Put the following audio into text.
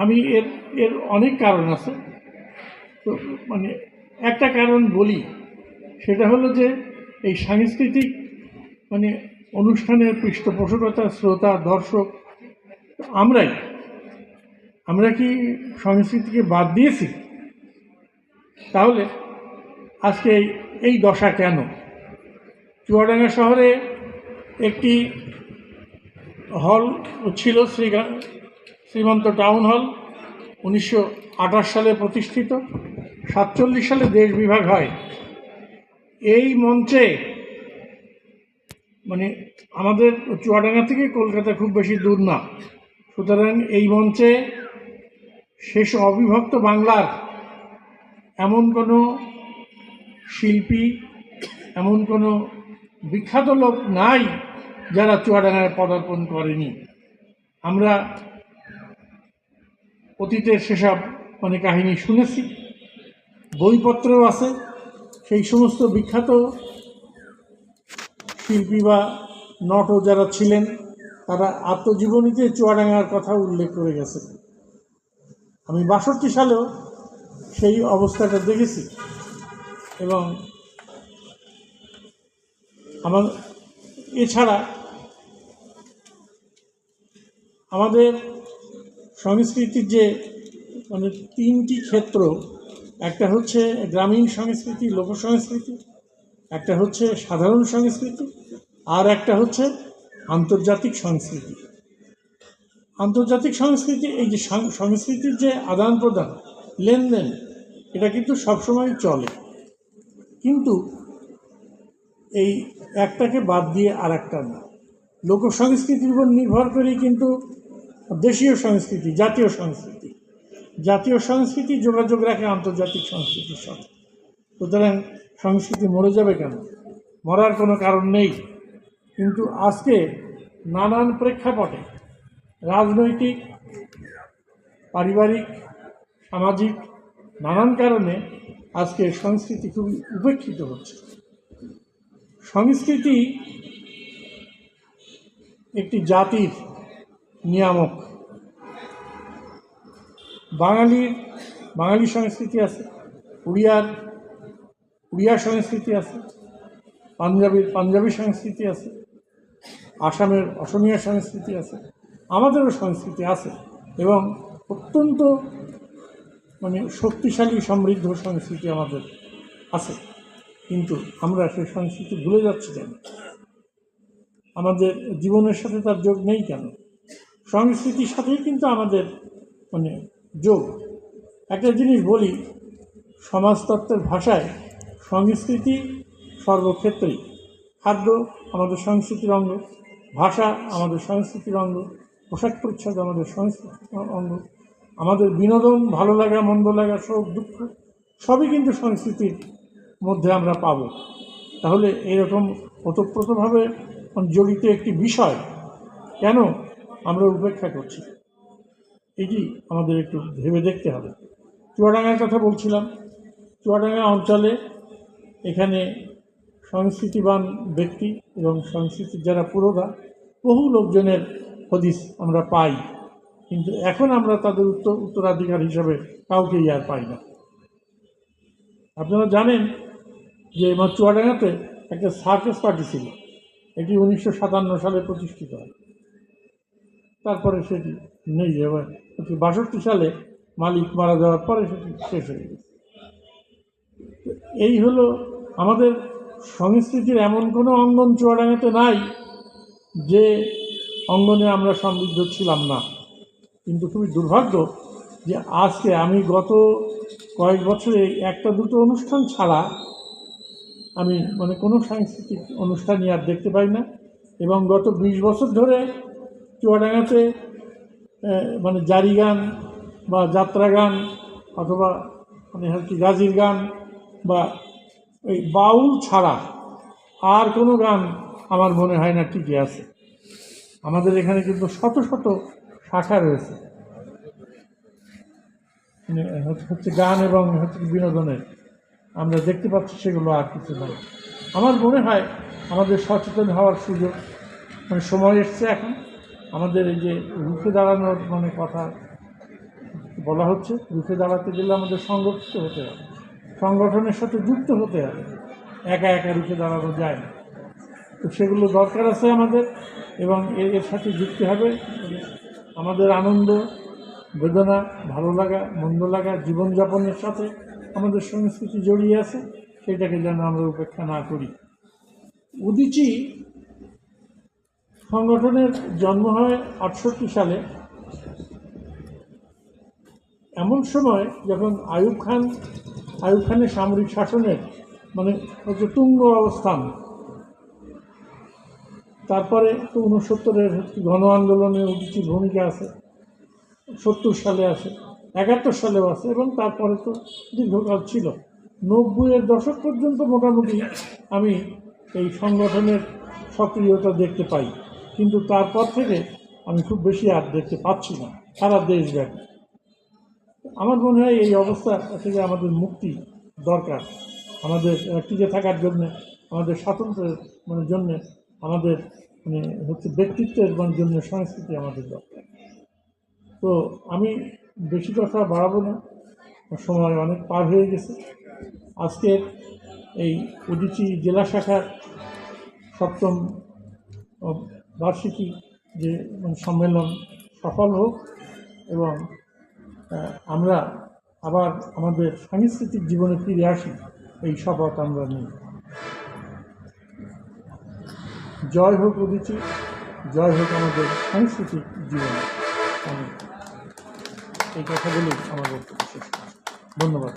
আমি এর এর অনেক কারণ আছে। তো মানে একটা কারণ বলি, সেটা হলো যে এই সাংস্কৃতিক মানে অনুষ্ঠানের পৃষ্ঠপোষকতা, শ্রোতা, দর্শক আমরাই, আমরা কি সংস্কৃতিকে বাদ দিয়েছি? তাহলে আজকে এই- দশা কেন? চুয়াডাঙ্গা শহরে একটি হল ছিল শ্রীগা, শ্রীমন্ত টাউন হল উনিশশো আঠাশ সালে প্রতিষ্ঠিত, সাতচল্লিশ সালে দেশ বিভাগ হয়। এই মঞ্চে মানে আমাদের চুয়াডাঙ্গা থেকে কলকাতা খুব বেশি দূর না। সুতরাং এই মঞ্চে শেষ অবিভক্ত বাংলার এমন কোনো শিল্পী, এমন কোনো বিখ্যাত লোক নাই যারা চুয়াডাঙ্গায় পদার্পণ করেনি। আমরা অতীতের সেসব মানে কাহিনী শুনেছি, বইপত্রও আছে, সেই সমস্ত বিখ্যাত শিল্পী বা নটও যারা ছিলেন, তারা আত্মজীবনীতে চুয়াডাঙ্গার কথা উল্লেখ করে গেছে। আমি বাষট্টি সালেও সেই অবস্থাটা দেখেছি এবং আমার, এছাড়া আমাদের সংস্কৃতির যে মানে তিনটি ক্ষেত্র, একটা হচ্ছে গ্রামীণ সংস্কৃতি লোক সংস্কৃতি একটা হচ্ছে সাধারণ সংস্কৃতি, আর একটা হচ্ছে আন্তর্জাতিক সংস্কৃতি। আন্তর্জাতিক সংস্কৃতি, এই যে সংস্কৃতির যে আদান প্রদান, লেনদেন, এটা কিন্তু সবসময় চলে। কিন্তু এই একটাকে বাদ দিয়ে আর একটা না। লোক সংস্কৃতির উপর নির্ভর করেই কিন্তু দেশীয় সংস্কৃতি, জাতীয় সংস্কৃতি। জাতীয় সংস্কৃতি যোগাযোগ রাখে আন্তর্জাতিক সংস্কৃতির সাথে। সুতরাং সংস্কৃতি মরে যাবে কেন? মরার কোনো কারণ নেই। কিন্তু আজকে নানান প্রেক্ষাপটে রাজনৈতিক, পারিবারিক, সামাজিক নানান কারণে আজকে সংস্কৃতি খুবই উপেক্ষিত হচ্ছে। সংস্কৃতি একটি জাতির নিয়ামক। বাঙালির, বাঙালি সংস্কৃতি আছে, উড়িয়ার, উড়িয়া সংস্কৃতি আছে, পাঞ্জাবির, পাঞ্জাবি সংস্কৃতি আছে, আসামের, অসমীয়া সংস্কৃতি আছে, আমাদেরও সংস্কৃতি আছে এবং অত্যন্ত মানে শক্তিশালী, সমৃদ্ধ সংস্কৃতি আমাদের আছে। কিন্তু আমরা সেই সংস্কৃতি ভুলে যাচ্ছি কেন? আমাদের জীবনের সাথে তার যোগ নেই কেন? সংস্কৃতির সাথেই কিন্তু আমাদের মানে যোগ। একটা জিনিস বলি, সমাজতত্ত্বের ভাষায় সংস্কৃতি সর্বক্ষেত্রেই। খাদ্য আমাদের সংস্কৃতির অঙ্গ, ভাষা আমাদের সংস্কৃতির অঙ্গ, পোশাক পরিচ্ছদ আমাদের সংস্কৃতির অঙ্গ, আমাদের বিনোদন ভালো লাগা, মন্দ লাগা, শোক, দুঃখ, সবই কিন্তু সংস্কৃতির মধ্যে আমরা পাব। তাহলে এরকম ওতপ্রোতভাবে জড়িত একটি বিষয়, কেন আমরা উপেক্ষা করছি। এটি আমাদের একটু ভেবে দেখতে হবে। চুয়াডাঙ্গার কথা বলছিলাম। চুয়াডাঙ্গা অঞ্চলে এখানে সংস্কৃতিবান ব্যক্তি এবং সংস্কৃতির যারা পুরোধা বহু লোকজনের হদিস আমরা পাই। কিন্তু এখন আমরা তাদের উত্তর, উত্তরাধিকার হিসাবে কাউকেই আর পাই না। আপনারা জানেন যে চুয়াডাঙ্গাতে একটা সার্কাস পার্টি ছিল। এটি উনিশশো সাতান্ন সালে প্রতিষ্ঠিত হয়। তারপরে সেটি নেই এবার বাষট্টি সালে মালিক মারা যাওয়ার পরে সেটি শেষ হয়ে গেছে। এই হলো আমাদের সংস্কৃতির এমন কোনো অঙ্গন চুয়াডাঙ্গাতে নাই যে অঙ্গনে আমরা সমৃদ্ধ ছিলাম না। কিন্তু খুবই দুর্ভাগ্য যে আজকে আমি গত কয়েক বছরে একটা দুটো অনুষ্ঠান ছাড়া আমি মানে কোনো সাংস্কৃতিক অনুষ্ঠানই আর দেখতে পাই না। এবং গত বিশ বছর ধরে চুয়াডাঙ্গাতে মানে জারি গান বা যাত্রা গান অথবা মানে হচ্ছে গাজির গান বা এই বাউল ছাড়া আর কোনো গান আমার মনে হয় না টিকে আছে। আমাদের এখানে কিন্তু শত শত শাখা রয়েছে। মানে হচ্ছে- হচ্ছে গান এবং হচ্ছে বিনোদনের। আমরা দেখতে পাচ্ছি সেগুলো আর কিছু নয় আমার মনে হয় আমাদের সচেতন হওয়ার সুযোগ মানে সময় এসছে এখন। আমাদের এই যে রুখে দাঁড়ানোর মানে কথা বলা হচ্ছে, রুখে দাঁড়াতে গেলে আমাদের সংগঠিত হতে হবে। সংগঠনের সাথে যুক্ত হতে হবে। একা একা রুখে দাঁড়ানো যায় না। তো সেগুলো দরকার আছে আমাদের এবং এর সাথে যুক্ত হবে। আমাদের আনন্দ, বেদনা, ভালো লাগা, মন্দ লাগা, জীবনযাপনের সাথে আমাদের সংস্কৃতি জড়িয়ে আছে। সেটাকে যেন আমরা উপেক্ষা না করি। উদিচি সংগঠনের জন্ম হয় আটষট্টি সালে। এমন সময় যখন আয়ুব খান, আয়ুব খানের সামরিক শাসনের মানে হচ্ছে তুঙ্গ অবস্থান, তারপরে তো উনসত্তরের গণ আন্দোলনে উদিচির ভূমিকা আছে, সত্তর সালে আসে একাত্তর সালেও আছে, এবং তারপরে তো দীর্ঘকাল ছিল। নব্বইয়ের দশক পর্যন্ত মোটামুটি আমি এই সংগঠনের সক্রিয়তা দেখতে পাই। কিন্তু তারপর থেকে আমি খুব বেশি আর দেখতে পাচ্ছি না, সারা দেশব্যাপী। আমার মনে হয় এই অবস্থা থেকে আমাদের মুক্তি দরকার। আমাদের টিকে থাকার জন্য, আমাদের স্বাতন্ত্র্যের মানে জন্য, আমাদের মানে হচ্ছে ব্যক্তিত্বের মানে জন্য সংস্কৃতি আমাদের দরকার। তো আমি বেশি কথা বাড়াবো না, সময় অনেক পার হয়ে গেছে। আজকের এই উদিচি জেলা শাখার সপ্তম বার্ষিকী যে সম্মেলন সফল হোক এবং আমরা আবার আমাদের সাংস্কৃতিক জীবনে ফিরে আসি, এই শপথ আমরা নিই। জয় হোক উদিচি, জয় হোক আমাদের সাংস্কৃতিক জীবনে। আমি এই কথা বলেই আমার বক্তব্য শেষ ধন্যবাদ।